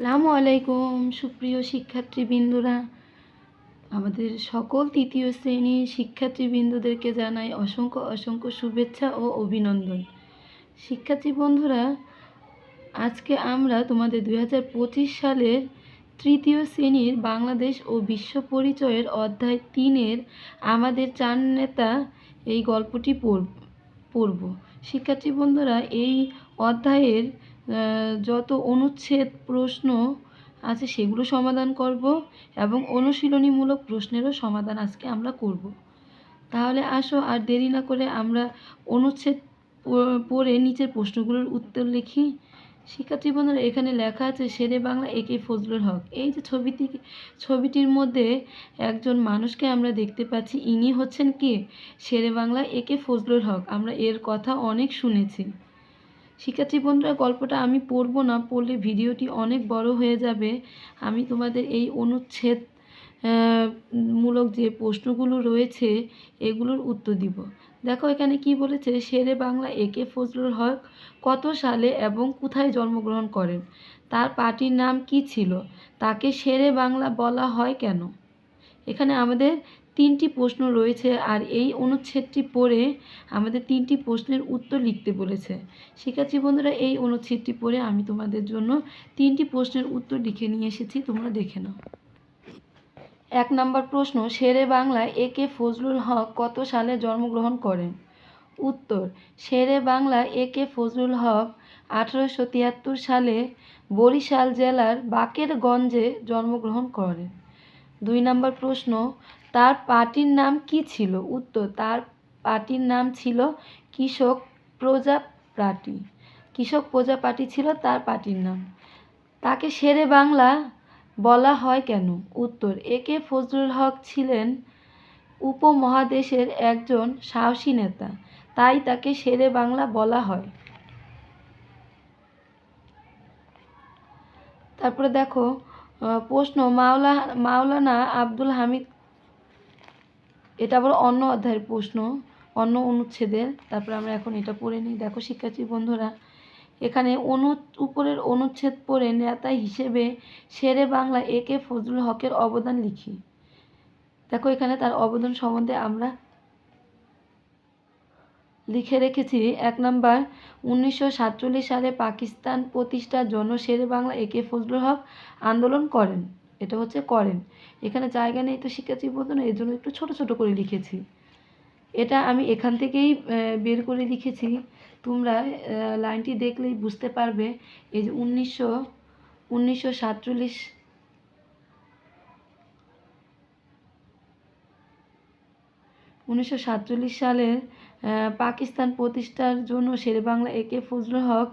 আসসালামু আলাইকুম, সুপ্রিয় শিক্ষার্থীবৃন্দরা। আমাদের সকল তৃতীয় শ্রেণির শিক্ষার্থীবৃন্দদেরকে জানাই অসংখ্য অসংখ্য শুভেচ্ছা ও অভিনন্দন। শিক্ষার্থী বন্ধুরা, আজকে আমরা তোমাদের দুই হাজার পঁচিশ সালের তৃতীয় শ্রেণির বাংলাদেশ ও বিশ্ব পরিচয়ের অধ্যায় তিনের আমাদের চার নেতা এই গল্পটি পড়ব পড়ব। শিক্ষার্থী বন্ধুরা, এই অধ্যায়ের যত অনুচ্ছেদ প্রশ্ন আছে সেগুলো সমাধান করব এবং অনুশীলনীমূলক প্রশ্নেরও সমাধান আজকে আমরা করব। তাহলে আসো আর দেরি না করে আমরা অনুচ্ছেদ পড়ে নিচের প্রশ্নগুলোর উত্তর লিখি। শিক্ষার্থী বন্ধুরা এখানে লেখা আছে, শেরে বাংলা, একে ফজলুল হক। এই যে ছবিটি, ছবিটির মধ্যে একজন মানুষকে আমরা দেখতে পাচ্ছি, ইনি হচ্ছেন কে? শেরে বাংলা, একে ফজলুল হক। আমরা এর কথা অনেক শুনেছি। শিক্ষার্থী বন্ধুরা, গল্পটা আমি পড়ব না, পড়লে ভিডিওটি অনেক বড় হয়ে যাবে। আমি তোমাদের এই অনুচ্ছেদ মূলক যে প্রশ্নগুলো রয়েছে, এগুলোর উত্তর দিব। দেখো এখানে কি বলেছে, শেরে বাংলা একে ফজলুল হক কত সালে এবং কোথায় জন্মগ্রহণ করেন? তার পার্টির নাম কি ছিল? তাকে শেরে বাংলা বলা হয় কেন? এখানে আমাদের তিনটি প্রশ্ন রয়েছে আর এই অনুচ্ছেদটি পড়ে আমাদের তিনটি প্রশ্নের উত্তর লিখতে বলেছে। শিক্ষার্থী বন্ধুরা, এই অনুচ্ছেদটি পড়ে আমি তোমাদের জন্য তিনটি প্রশ্নের উত্তর লিখে নিয়ে এসেছি, তোমরা দেখে নাও। এক নম্বর প্রশ্ন, শেরে বাংলা এ কে ফজলুল হক কত সালে জন্মগ্রহণ করেন? উত্তর, শেরে বাংলা এ কে ফজলুল হক আঠারোশো তিয়াত্তর সালে বরিশাল জেলার বাকেরগঞ্জে জন্মগ্রহণ করেন। দুই নম্বর প্রশ্ন তার পার্টির নাম কি ছিল? উত্তর, তার পার্টির নাম ছিল কৃষক প্রজা পার্টি কৃষক প্রজা পার্টি ছিল তার পার্টির নাম। তাকে শেরে বাংলা বলা হয় কেন? উত্তর একে ফজলুল হক ছিলেন উপমহাদেশের একজন সাহসী নেতা, তাই তাকে শেরে বাংলা বলা হয়। তারপরে দেখো প্রশ্ন, মাওলা, মাওলানা আব্দুল হামিদ এটা আবার অন্য অধ্যায়ের প্রশ্ন, অন্য অনুচ্ছেদের। তারপরে আমরা এখন এটা পড়ে নিই। দেখো, শিক্ষার্থী বন্ধুরা, এখানে অনু উপরের অনুচ্ছেদ পড়ে নেতা হিসেবে শেরে বাংলা এ কে ফজলুল হকের অবদান লিখি। দেখো, এখানে তার অবদান সম্বন্ধে আমরা লিখে রেখেছি, এক নাম্বার, উনিশশো সালে পাকিস্তান প্রতিষ্ঠার জন্য শেরে বাংলা এ কে ফজলুল হক আন্দোলন করেন। এটা হচ্ছে করেন। এখানে জায়গা নেই তো শিক্ষার্থী বলতো না এর জন্য একটু ছোট ছোট করে লিখেছি। এটা আমি এখান থেকেই বের করে লিখেছি। তোমরা লাইনটি দেখলেই বুঝতে পারবে। এই যে উনিশশো উনিশশো সাতচল্লিশ উনিশশো সাতচল্লিশ সালে পাকিস্তান প্রতিষ্ঠার জন্য শেরে বাংলা একে ফজলুল হক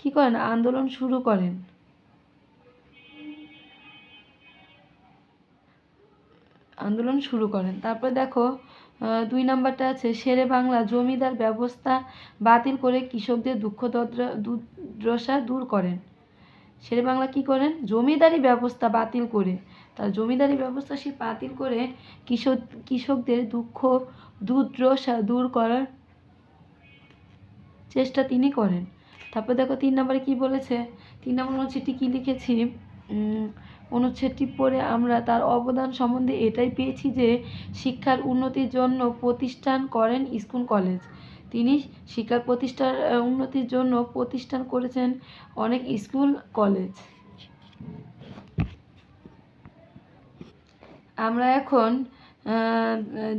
কী করেন? আন্দোলন শুরু করেন। আন্দোলন শুরু করেন। তারপর দেখো দুই নাম্বারটা আছে, শেরে বাংলা, জমিদার ব্যবস্থা বাতিল করে কৃষকদের দুঃখ দুর্দশা দূর করেন। শেরে বাংলা কি করেন? জমিদারি ব্যবস্থা বাতিল করে। তার জমিদারি ব্যবস্থা সে বাতিল করে কৃষক, কৃষকদের দুঃখ, দুর্দশা দূর করার চেষ্টা তিনি করেন। তারপর দেখো, তিন নম্বরে কি বলেছে? তিন নম্বর অনুচ্ছেদটি কি লিখেছি। অনুচ্ছেদটি পড়ে আমরা তার অবদান সম্বন্ধে এটাই পেয়েছি যে শিক্ষার উন্নতির জন্য প্রতিষ্ঠান করেন স্কুল কলেজ। তিনি শিক্ষার প্রতিষ্ঠার উন্নতির জন্য প্রতিষ্ঠান করেছেন অনেক স্কুল কলেজ। আমরা এখন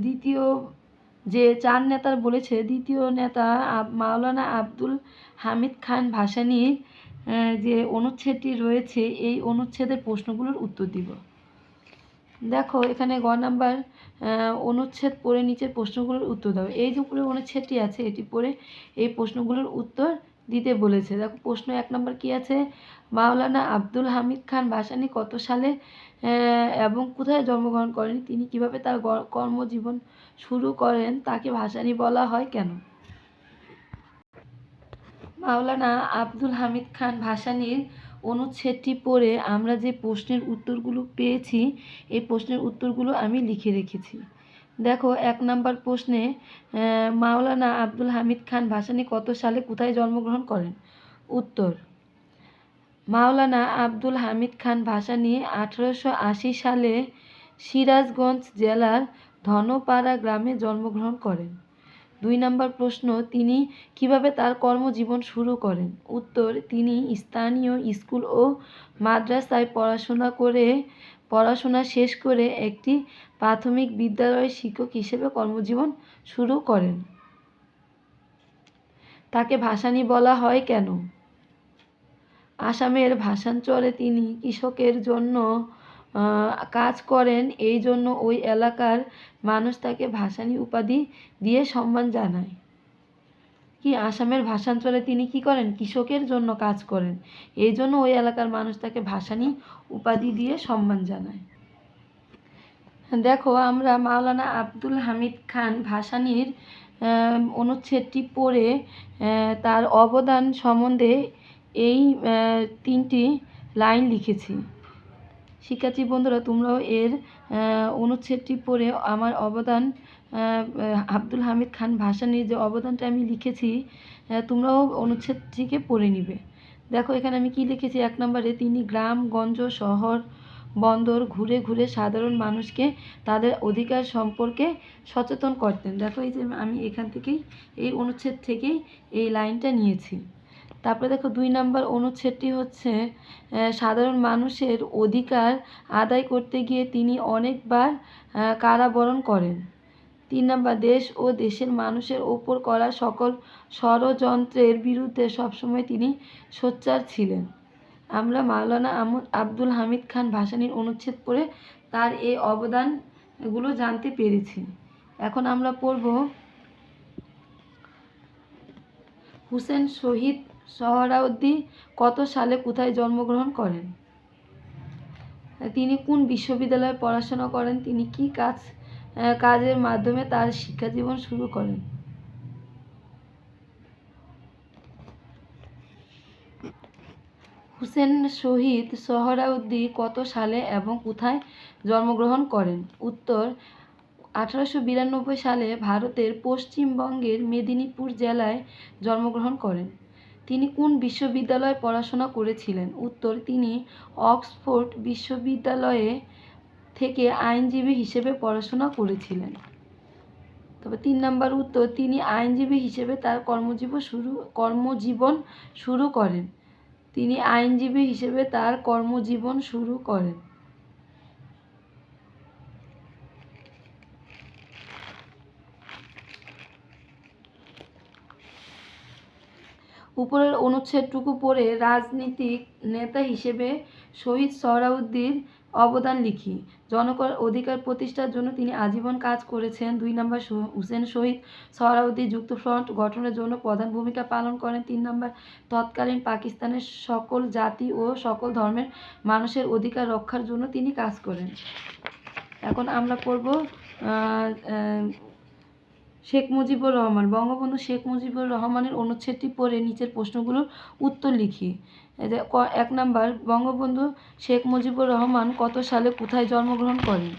দ্বিতীয় যে চার নেতার বলেছে, দ্বিতীয় নেতা মাওলানা আব্দুল হামিদ খান ভাসানীর যে অনুচ্ছেদটি রয়েছে, এই অনুচ্ছেদের প্রশ্নগুলোর উত্তর দিব। দেখো, এখানে গ নাম্বার অনুচ্ছেদ পড়ে নিচের প্রশ্নগুলোর উত্তর দাও। এই যে উপরে অনুচ্ছেদটি আছে, এটি পড়ে এই প্রশ্নগুলোর উত্তর দিতে বলেছে। দেখো, প্রশ্ন এক নম্বর কি আছে? মাওলানা আব্দুল হামিদ খান ভাসানী কত সালে এবং কোথায় জন্মগ্রহণ করেন? তিনি কীভাবে তার কর্মজীবন শুরু করেন? তাকে ভাসানী বলা হয় কেন? মাওলানা আব্দুল হামিদ খান ভাসানীর অনুচ্ছেদটি পড়ে আমরা যে প্রশ্নের উত্তরগুলো পেয়েছি, এই প্রশ্নের উত্তরগুলো আমি লিখে রেখেছি। দেখো, এক নাম্বার প্রশ্নে মাওলানা আব্দুল হামিদ খান ভাসানী কত সালে কোথায় জন্মগ্রহণ করেন? উত্তর, মাওলানা আব্দুল হামিদ খান ভাসানী আঠারোশো সালে সিরাজগঞ্জ জেলার ধনপাড়া গ্রামে জন্মগ্রহণ করেন। দুই নম্বর প্রশ্ন, তিনি কীভাবে তার কর্মজীবন শুরু করেন? উত্তর, তিনি স্থানীয় স্কুল ও মাদ্রাসায় পড়াশোনা করে, পড়াশোনা শেষ করে একটি প্রাথমিক বিদ্যালয়ের শিক্ষক হিসেবে কর্মজীবন শুরু করেন। তাকে ভাসানী বলা হয় কেন? আসামের ভাষাঞ্চলে তিনি কৃষকের জন্য কাজ করেন, এই জন্য ওই এলাকার মানুষ তাকে ভাসানী উপাধি দিয়ে সম্মান জানায়। কি, আসামের ভাষাঞ্চলে তিনি কি করেন? কৃষকের জন্য কাজ করেন। এই জন্য ওই এলাকার মানুষ তাকে ভাসানী উপাধি দিয়ে সম্মান জানায়। দেখো, আমরা মাওলানা আব্দুল হামিদ খান ভাসানীর অনুচ্ছেদটি পড়ে তার অবদান সম্বন্ধে এই তিনটি লাইন লিখেছি। শিক্ষার্থী বন্ধুরা, তোমরাও এর অনুচ্ছেদটি পড়ে আমার অবদান আব্দুল হামিদ খান ভাসানীর যে অবদানটা আমি লিখেছি তোমরাও অনুচ্ছেদটিকে পড়ে নিবে। দেখো, এখানে আমি কি লিখেছি? এক নম্বরে, তিনি গ্রাম, গঞ্জ, শহর, বন্দর, ঘুরে ঘুরে সাধারণ মানুষকে তাদের অধিকার সম্পর্কে সচেতন করতেন। দেখো, এই যে আমি এখান থেকেই, এই অনুচ্ছেদ থেকেই এই লাইনটা নিয়েছি। তারপরে দেখো দুই নাম্বার অনুচ্ছেদটি হচ্ছে সাধারণ মানুষের অধিকার আদায় করতে গিয়ে তিনি অনেকবার কারাবরণ করেন। তিন নাম্বার, দেশ ও দেশের মানুষের ওপর করা সকল ষড়যন্ত্রের বিরুদ্ধে সবসময় তিনি সোচ্চার ছিলেন। আমরা মাওলানা আব্দুল হামিদ খান ভাসানীর অনুচ্ছেদ পড়ে তার এই অবদানগুলো জানতে পেরেছি। এখন আমরা পড়ব হুসেন শহীদ সোহরাওয়ার্দী কত সালে কোথায় জন্মগ্রহণ করেন? তিনি কোন বিশ্ববিদ্যালয়ে পড়াশোনা করেন? তিনি কি কাজ কাজের মাধ্যমে তার শিক্ষাজীবন শুরু করেন? হুসেন শহীদ সোহরাওয়ার্দী কত সালে এবং কোথায় জন্মগ্রহণ করেন? উত্তর, আঠারোশো বিরানব্বই সালে ভারতের পশ্চিমবঙ্গের মেদিনীপুর জেলায় জন্মগ্রহণ করেন। তিনি কোন বিশ্ববিদ্যালয়ে পড়াশোনা করেছিলেন? উত্তর, তিনি অক্সফোর্ড বিশ্ববিদ্যালয়ে থেকে আইনজীবী হিসেবে পড়াশোনা করেছিলেন। তবে তিন নম্বর উত্তর, তিনি আইনজীবী হিসেবে তার কর্মজীবন শুরু কর্মজীবন শুরু করেন। তিনি আইনজীবী হিসেবে তার কর্মজীবন শুরু করেন। উপরের অনুচ্ছেদটুকু পড়ে রাজনীতিক নেতা হিসেবে শহীদ সোহরাওয়ার্দীর অবদান লিখি। জনগণ অধিকার প্রতিষ্ঠার জন্য তিনি আজীবন কাজ করেছেন। দুই নম্বর হুসেন শহীদ সোহরাওয়ার্দী যুক্তফ্রন্ট গঠনের জন্য প্রধান ভূমিকা পালন করেন। তিন নম্বর তৎকালীন পাকিস্তানের সকল জাতি ও সকল ধর্মের মানুষের অধিকার রক্ষার জন্য তিনি কাজ করেন। এখন আমরা আহ, শেখ মুজিবুর রহমান, বঙ্গবন্ধু শেখ মুজিবুর রহমানের অনুচ্ছেদটি পড়ে নিচের প্রশ্নগুলোর উত্তর লিখি। এক নাম্বার, বঙ্গবন্ধু শেখ মুজিবুর রহমান কত সালে কোথায় জন্মগ্রহণ করেন?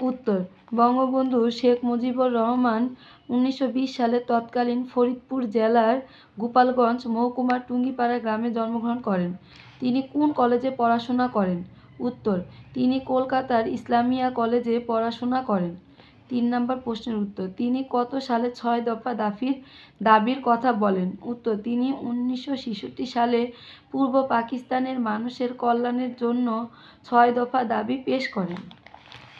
উত্তর, বঙ্গবন্ধু শেখ মুজিবুর রহমান উনিশশো বিশ সালে তৎকালীন ফরিদপুর জেলার গোপালগঞ্জ মহকুমার টুঙ্গিপাড়া গ্রামে জন্মগ্রহণ করেন। তিনি কোন কলেজে পড়াশোনা করেন? উত্তর, তিনি কলকাতার ইসলামিয়া কলেজে পড়াশোনা করেন। তিন নম্বর প্রশ্নের উত্তর। তিনি কত সালে ছয় দফা দাফির, দাবির কথা বলেন? উত্তর, তিনি উনিশশো ছেষট্টি সালে পূর্ব পাকিস্তানের মানুষের কল্যাণের জন্য ছয় দফা দাবি পেশ করেন।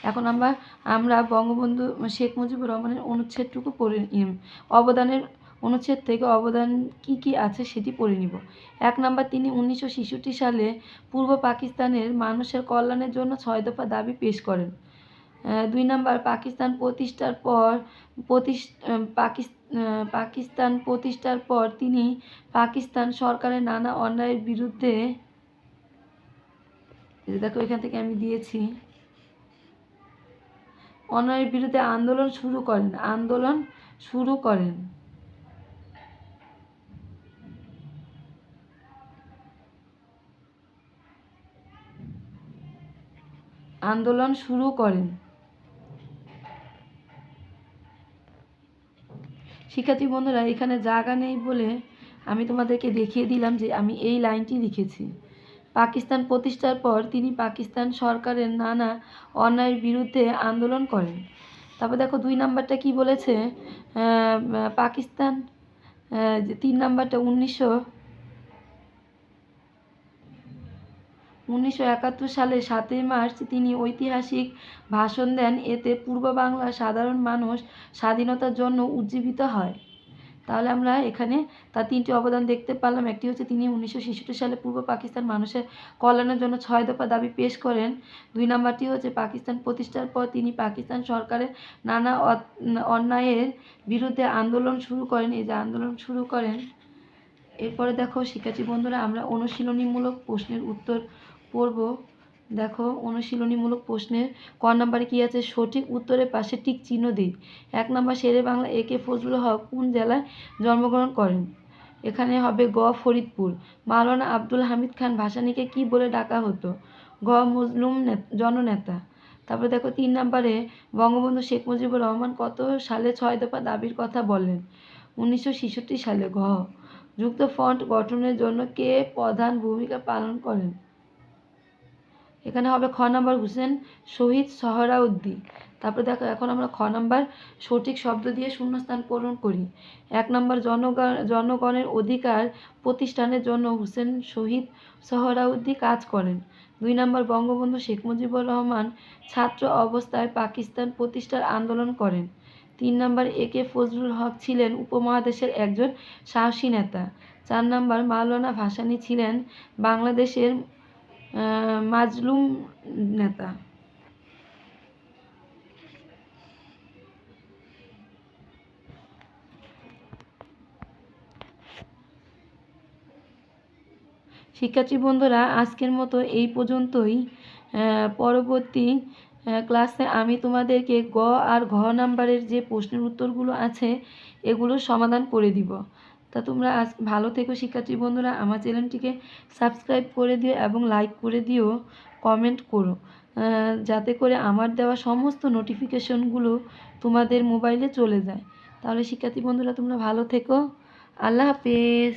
এখন আমরা আমরা বঙ্গবন্ধু শেখ মুজিবুর রহমানের অনুচ্ছেদটুকু পড়ে অবদানের অনুচ্ছেদ থেকে অবদান কি কি আছে সেটি পড়ে নিব। এক নাম্বার, তিনি উনিশশো ছেষট্টি সালে পূর্ব পাকিস্তানের মানুষের কল্যাণের জন্য ছয় দফা দাবি পেশ করেন। দুই নাম্বার, পাকিস্তান প্রতিষ্ঠার পর পাকিস্তান প্রতিষ্ঠার পর তিনি পাকিস্তান সরকারের নানা অন্যায়ের বিরুদ্ধে দেখো, এখান থেকে আমি দিয়েছি। অন্যায়ের বিরুদ্ধে আন্দোলন শুরু করেন, আন্দোলন শুরু করেন। আন্দোলন শুরু করেন। শিক্ষার্থী বন্ধুরা, এখানে জায়গা নেই বলে আমি তোমাদেরকে দেখিয়ে দিলাম যে আমি এই লাইনটি লিখেছি। পাকিস্তান প্রতিষ্ঠার পর তিনি পাকিস্তান সরকারের নানা অন্যায়ের বিরুদ্ধে আন্দোলন করেন। তারপর দেখো দুই নাম্বারটা কি বলেছে? পাকিস্তান তিন নাম্বারটা উনিশশো উনিশশো একাত্তর সালে সাতই মার্চ তিনি ঐতিহাসিক ভাষণ দেন। এতে পূর্ব বাংলার সাধারণ মানুষ স্বাধীনতার জন্য উজ্জীবিত হয়। তাহলে আমরা এখানে তার তিনটি অবদান দেখতে পারলাম। একটি হচ্ছে তিনি উনিশশো ছেষট্টি সালে পূর্ব পাকিস্তান মানুষের কল্যাণের জন্য ছয় দফা দাবি পেশ করেন। দুই নাম্বারটি হচ্ছে পাকিস্তান প্রতিষ্ঠার পর তিনি পাকিস্তান সরকারের নানা অন্যায়ের বিরুদ্ধে আন্দোলন শুরু করেন। এই যে আন্দোলন শুরু করেন, এরপরে দেখো শিক্ষার্থী বন্ধুরা, আমরা অনুশীলনীমূলক প্রশ্নের উত্তর পড়ব। দেখো, অনুশীলনীমূলক প্রশ্নের ক নাম্বারে কি আছে? সঠিক উত্তরের পাশে টিক চিহ্ন দিই। এক number, Shere Bangla A K Fazlul Huq কোন জেলায় জন্মগ্রহণ করেন? এখানে হবে গ, ফরিদপুর। মাওলানা আব্দুল হামিদ খান ভাসানীকে কি বলে ডাকা হতো? গ, মজলুম জননেতা। তারপরে দেখো, তিন নাম্বারে বঙ্গবন্ধু শেখ মুজিবুর রহমান কত সালে ছয় দফা দাবির কথা বলেন? উনিশশো ছেষট্টি সালে ঘ যুক্ত ফ্রন্ট গঠনের জন্য কে প্রধান ভূমিকা পালন করেন? এখানে হবে খ নাম্বার হুসেন শহীদ সহরাউদ্দি। তারপরে দেখো, এখন আমরা খ নাম্বার সঠিক শব্দ দিয়ে শূন্যস্থান পূরণ করি। এক নম্বর জনগণ, জনগণের অধিকার প্রতিষ্ঠানের জন্য হুসেন শহীদ সহরাউদ্দি কাজ করেন। দুই নম্বর বঙ্গবন্ধু শেখ মুজিবুর রহমান ছাত্র অবস্থায় পাকিস্তান প্রতিষ্ঠার আন্দোলন করেন। তিন নম্বর এ কে ফজলুল হক ছিলেন উপমহাদেশের একজন সাহসী নেতা। চার নম্বর মাওলানা ভাসানী ছিলেন বাংলাদেশের মাজলুম নেতা। শিক্ষার্থী বন্ধুরা, আজকের মতো এই পর্যন্তই। পরবর্তী ক্লাসে আমি তোমাদেরকে গ আর ঘ নাম্বারের যে প্রশ্নের উত্তরগুলো আছে, এগুলো সমাধান করে দিব। তা তোমরা আজ ভালো থেকো শিক্ষার্থী বন্ধুরা। আমার চ্যানেলটিকে সাবস্ক্রাইব করে দিও এবং লাইক করে দিও, কমেন্ট করো। যাতে করে আমার দেওয়া সমস্ত নোটিফিকেশনগুলো তোমাদের মোবাইলে চলে যায়। তাহলে শিক্ষার্থী বন্ধুরা তোমরা ভালো থেকো। আল্লাহ হাফেজ।